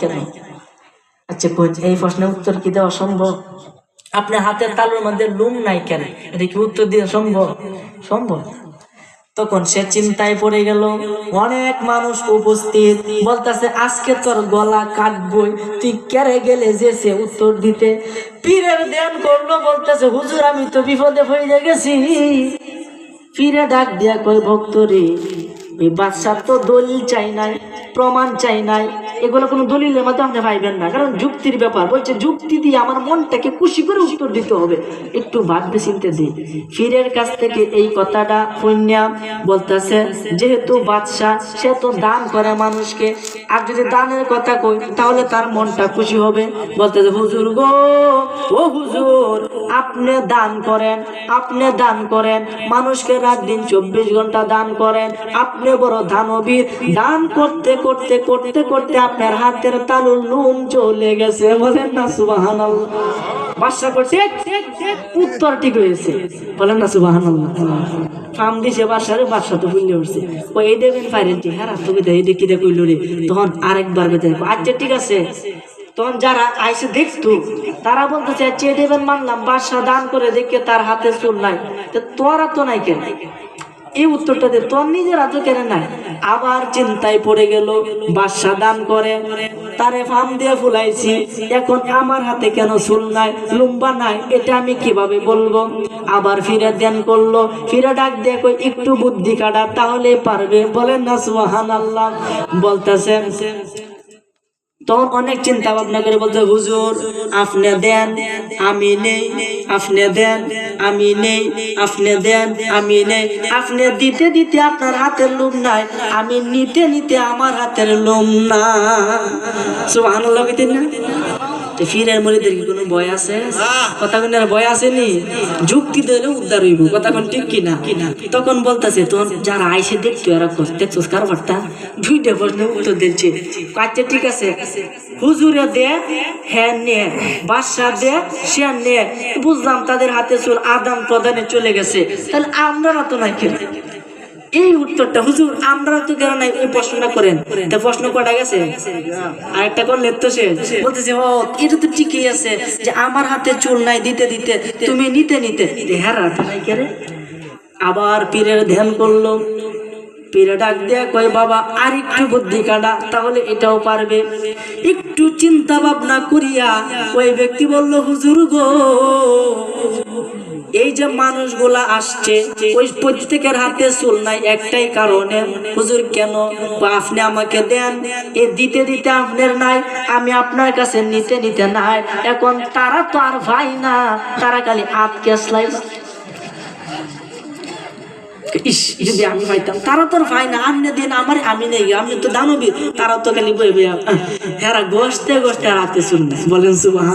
কেন? আচ্ছা কোচ এই প্রশ্নের উত্তর কি দেওয়া সম্ভব? আপনার হাতের তালুর মধ্যে লুম নাই কেন? এটা কি উত্তর দেওয়া সম্ভব? সম্ভব। তখন সে চিন্তায় পড়ে গেল, অনেক মানুষ উপস্থিত বলতেছে, আজকে তোর গলা কাটবই। তুই কেড়ে গেলে যে সে উত্তর দিতে? পীরের ধ্যান করল, বলতেছে, হুজুর, আমি তো বিপদে হয়ে গেছি। ফিরে ডাক দিয়া কই ভক্ত রে, এই বাচ্চার তো দলিল চাই নাই, প্রমাণ চাই নাই। এগুলো কোনো দলিলের মধ্যে আপনি পাইবেন না। কারণ যুক্তির ব্যাপার। বলছে, যুক্তি দিয়ে আমার মনটাকে খুশি করে উত্তর দিতে হবে। একটু ভাবতে চিনতে দিই। ফিরের কাছ থেকে এই কথাটা পুণ্যা বলতেছে, যেহেতু বাদশাহ, সে তো দান করে মানুষকে। আর যদি দানের কথা কই, তাহলে তার মনটা খুশি হবে। বলতেছে, হুজুর গো, ও হুজুর, আপনি দান করেন, আপনি দান করেন। মানুষকে রাত দিন চব্বিশ ঘণ্টা দান করেন। আপনি বড় দানবীর। দান করতে করতে করতে করতে আপনার হাতের তালুর লুম চলে গেছে, বলেন না সুবাহান হ্যাঁ তখন আরেকবার আচ্ছা ঠিক আছে। তখন যারা আইসে দেখতো, তারা বলতেছে দেবেন মানলাম, বাদশাহ দান করে দেখে তার হাতে চুল নাই। তোরা তো নাই কেন? এই উত্তরটা দে। তোর নিজের হাতে কেন নাই। আবার চিন্তায় পড়ে গেল বাদশাহ দান করে। তারে ফার্ম দিয়ে ফুলাইছি। এখন আমার হাতে কেন চুল নাই, লুম্বা নাই, এটা আমি কীভাবে বলব? আবার ফিরে ধ্যান করল। ফিরে ডাক কই, একটু বুদ্ধি কাটা, তাহলে পারবে। বলেন না সুহান আল্লাহ বলতেছেন তখন অনেক চিন্তা ভাবনা করে বলতে হুজুর, আপনি দেন, আমি নেই, আপনি দেন। আমি নেই, আপনি দেন, আমি নেই। আপনি দিতে দিতে আপনার হাতের লোম নাই, আমি নিতে নিতে আমার হাতের লোম না। সুবহানাল্লাহ কইতেন না? ফিরের মরিদের কি কোনো ভয় আছে? কথা কোন ভয় আসেনি? যুক্তি দিলে উদ্ধার হইব, কথা কোন ঠিক কিনা? কিনা তখন বলতাছে তখন যারা আইসে দেখতো এরা দেখছোস কারবারটা? দুইটা প্রশ্ন উত্তর দিচ্ছে। আচ্ছা ঠিক আছে। হুজুরে দে হ্যাঁ নে। বাদশাহ দে, সে নে। বুঝলাম তাদের হাতে চুল আদান প্রদানে চলে গেছে। তাহলে আমরা তো নাই এই উত্তরটা, হুজুর আমরা তো কেন নাই? এই প্রশ্নটা করেন। তা প্রশ্ন কটা গেছে? আরেকটা করলে তো সে। বলতেছে, ও, এটা তো ঠিকই আছে যে আমার হাতে চুল নাই দিতে দিতে, তুমি নিতে নিতে। হ্যাঁ আবার পীরের ধ্যান করল। পীরে ডাক দেয়া কয়, বাবা, আর একটু বুদ্ধি কাটা তাহলে এটাও পারবে। একটু চিন্তা ভাবনা করিয়া ওই ব্যক্তি বলল, হুজুর গো, এই যে মানুষগুলা আসছে, ওই প্রত্যেকের হাতে চুল নাই, একটাই কারণে, হুজুর, কেন? আপনি আমাকে দেন, এ দিতে দিতে আপনার নাই, আমি আপনার কাছে নিতে নিতে নাই, এখন তারা তো আর ভাই না, তারা খালি আটকে স্লাইস ইস, যদি আমি পাইতাম তারা তোর ভাই না, আমি দিন, আমার আমি নেই, আমি তো দানবী, তারা তো খালি বই হ্যাঁ হেরা গোসতে, গোস্তে রাতে শুনবে, বলেন সুবাহ